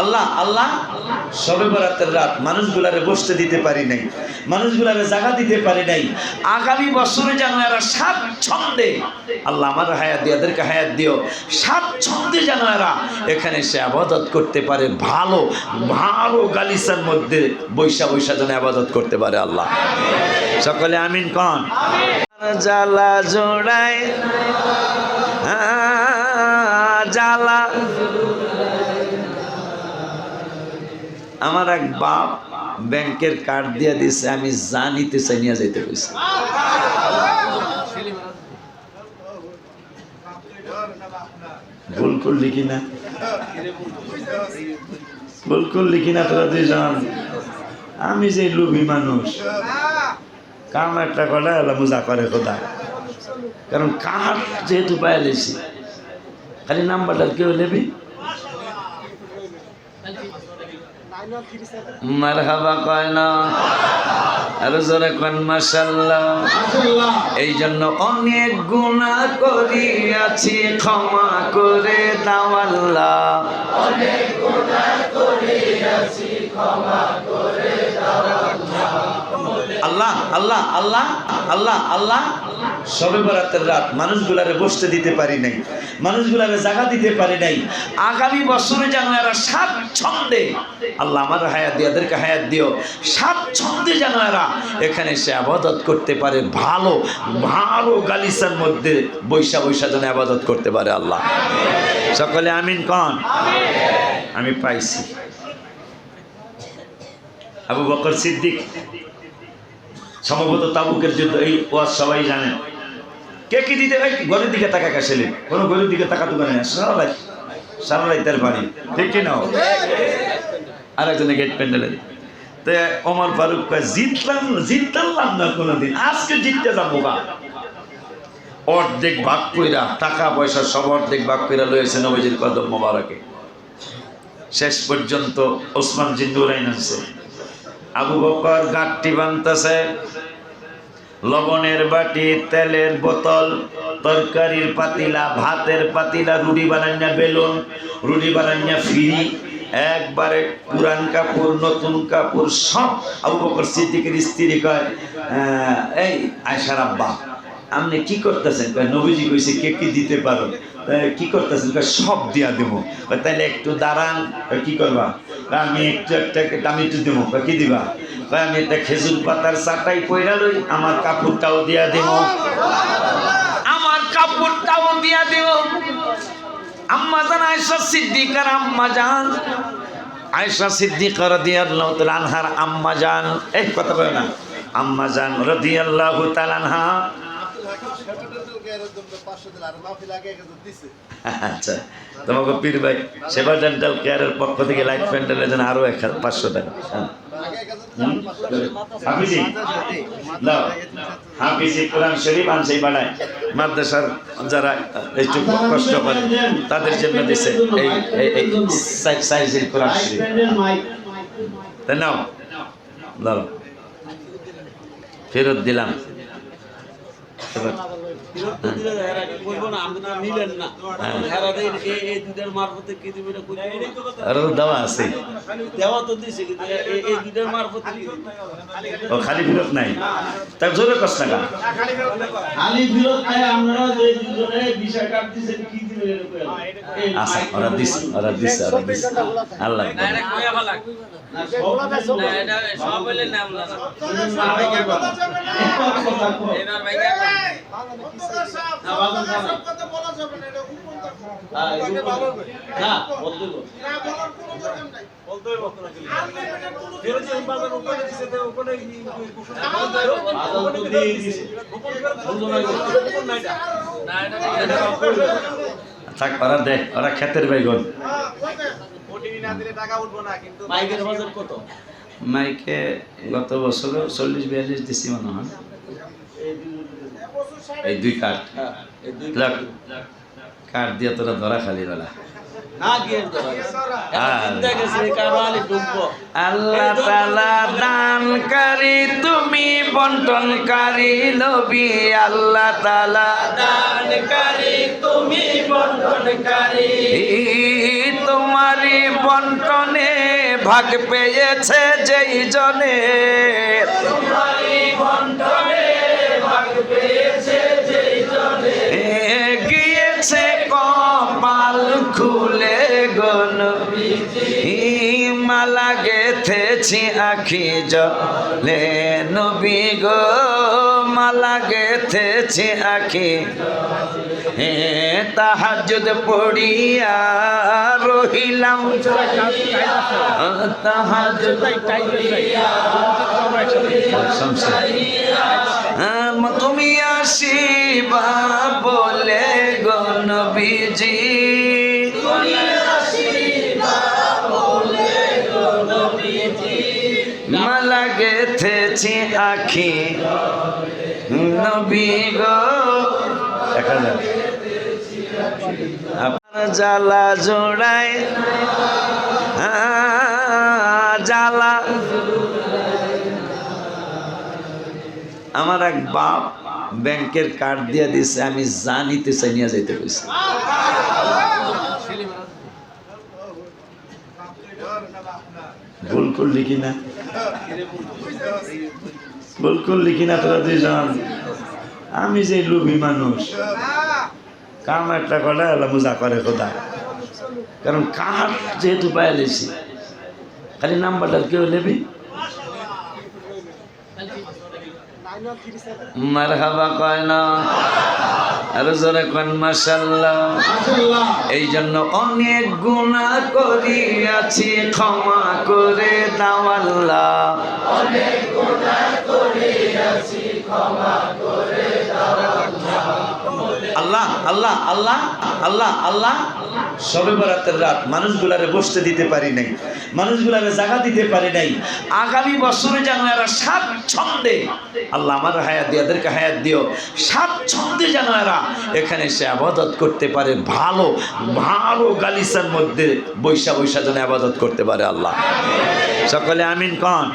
আল্লাহ আল্লাহ, সবে বরাতের রাত মানুষগুলারে বসতে দিতে পারি নাই, মানুষগুলারে জায়গা দিতে পারি নাই। আগামী বছরে যেন এরা সাত ছন্দে, আল্লাহ আমার হায়াত দিও এদেরকে হায়াত দিও স্বাচ্ছন্দে যেন এরা এখানে সে আবাদত করতে পারে, ভালো ভালো গালিসার মধ্যে বৈশা বৈশা যেন আবাদত করতে পারে আল্লাহ। সকলে আমিন কন। জ্বালা জোড়ায় জ্বালা আমার এক বাপ ব্যাংকের কার্ড দিয়ে দিছে, আমি জানিতে চাই নিয়ে যাইতে কইছি। ভুল করলি কিনা ভুল করলি কিনা তোরা দুইজন? আমি যে লুবি মানুষ। কাম একটা করে আল্লাহ মজা করে খোদা। কারণ কার যেহেতু পায়ে লেছি খালি নাম্বারটা কেউ নেবি? মারহাবা কয় না আরও জোরে কন মাশাল্লাহ এই জন্য অনেক গুণা করিয়াছি ক্ষমা করে দাও আল্লাহ। আল্লাহ আল্লাহ আল্লাহ আল্লাহ আল্লাহ। সবে বরাতের রাত মানুষগুলারে বসতে দিতে পারি নাই, মানুষগুলারে জায়গা দিতে পারি নাই। আগামী বছরে যেন এরা সাত ছন্দে, আল্লাহ আমার হায়াত দিও এদেরকে হায়াত দিও। সাত ছন্দে যেন এরা এখানে সে আবাদত করতে পারে, ভালো ভালো গালিসার মধ্যে বৈশা বৈশা যেন আবাদত করতে পারে আল্লাহ। সকলে আমিন কন? আমি পাইছি। আবু বকর সিদ্দিক সম্ভবত তাবুকের যুদ্ধ, এই ওয়াজ সবাই জানেন। কে কি দিতে ভাই ঘরের দিকে তাকা কাশেলেন কোনো ঘরের দিকে তাকা দোকানে না সারা রাত সারা রাতের বাড়ি ঠিক কি নাও আর একজনে গেট প্যান্ডেলের তো ওমর ফারুক কয়, জিতলাম জিতলাম না কোনোদিন। আজকে জিততে যাব গা। অর্ধেক ভাগ কইরা, টাকা পয়সা সব অর্ধেক ভাগ কইরা লয়েছে নবজির কদম মোবারকে। শেষ পর্যন্ত ওসমান জিন্দুরাইন আছে আবু বকর গাঁটটি বানতেছে। লবণের বাটি, তেলের বোতল, তরকারির পাতিলা, ভাতের পাতিলা, রুটি বানাইনা বেলুন, রুটি বানাইনা ফিরি। একবারে পুরান কাপড়, নতুন কাপড়, সব আবু বকর সিদ্দিকের স্ত্রী কয় এই আয়সার আব্বা, আপনি কি করতেছেন? নবীজি কইছে কে কি দিতে পারো? কি করতেছেন? সব দিয়া দেবো। তাহলে একটু দাঁড়ান। কি করবা? আমি একটু একটা আমি একটু দেবো। কি দিবা? আমি একটা খেজুর পাতার চাটাই পয়রা লই, আমার কাপড়টাও দিয়া দেব। আমার কাপড়টাও দিয়া দেব। আম্মা জান আয়সা সিদ্দিকার আম্মা জান। আয়সা সিদ্দিকার রাদিয়াল্লাহু তাআলা আনহার আম্মা জান। এই কথা বলে না। আম্মা জান রাদিয়াল্লাহু তাআলা আনহা। আচ্ছা তোমাকে পীর ভাই সেবা ডেন্টাল কেয়ারের পক্ষ থেকে লাইট প্যান্ডেলের জন্য আরও এক পাঁচশো টাকা। মাদ্রাসার যারা একটু কষ্ট করে তাদের জন্য দিছে এই এই এই সাই- সাইজের কোরআন শরীফ। তাই নাও? লাও ফেরত দিলাম। এবার দেওয়া আছে। দেওয়া তো দিছে, কিন্তু এই দুইটার মারফতে ও খালি ফিরত নাই। তার জোরে কষ্ট না খালি বিরোধ নাই, আপনারা যে দুজনে কার্ড দিছেন, কি দিবেন এটা কইয়া আচ্ছা ওরা দিছে ওরা দিছে ওরা দিছে। আল্লাহ না, এটা থাক ওরা দে ওরা খেতের কত? মাইকে গত বছর চল্লিশ বিয়াল্লিশ দিছি মনে হয়। এই দুই কাঠ। হ্যাঁ, কাঠ দিয়ে তোরা ধরা খালি বেলা। আল্লাহ। দানকারী তুমি বন্টনকারী নবী আল্লাহ তালা দানকারী তুমি বন্ধনকারী তোমারই বন্টনে ভাগ পেয়েছে যেই জনে। গিয়েছে কপাল খুলে গন মালা গেথেছি আখি জলে নবী গো মালা গেথেছি আখি হে তাহাজুদ পড়িয়া রহিলাম। তুমি আসিবা বলে গনবীজি মালা গেথেছি আখি। নবী গো। আপনার জ্বালা জোড়ায়। জ্বালা। আমার এক বাপ ব্যাংকের কার্ড দিয়ে দিছে, আমি যা নিতে চাই, নিয়ে যাইতে কইছি। ভুল করলি কিনা? ভুল করলি কিনা তোরা দুইজন? আমি যে লোভী মানুষ। কাম একটা করে আল্লাহ মজা করে খোদা। কারণ কার যেহেতু পায়ে লেছি, খালি নাম্বারটা কেউ নেবি? মারহাবা কয় না? আরও জোরে কন মাসাল্লাহ এই জন্য অনেক গুণা করিয়াছি ক্ষমা করে দাও আল্লাহ। আল্লাহ। আল্লাহ আল্লাহ আল্লাহ আল্লাহ আল্লাহ। সবে বরাতের রাত মানুষগুলারে বসতে দিতে পারি নাই, মানুষগুলারে জায়গা দিতে পারি নাই। আগামী বছরে যেন এরা সাত ছন্দে, আল্লাহ আমার হায়াত দিয়ে এদেরকে হায়াত দিও। সাত ছন্দে যেন এরা এখানে সে আবাদত করতে পারে, ভালো ভালো গালিসার মধ্যে বৈশা বৈশা যেন আবাদত করতে পারে আল্লাহ। সকলে আমিন কন।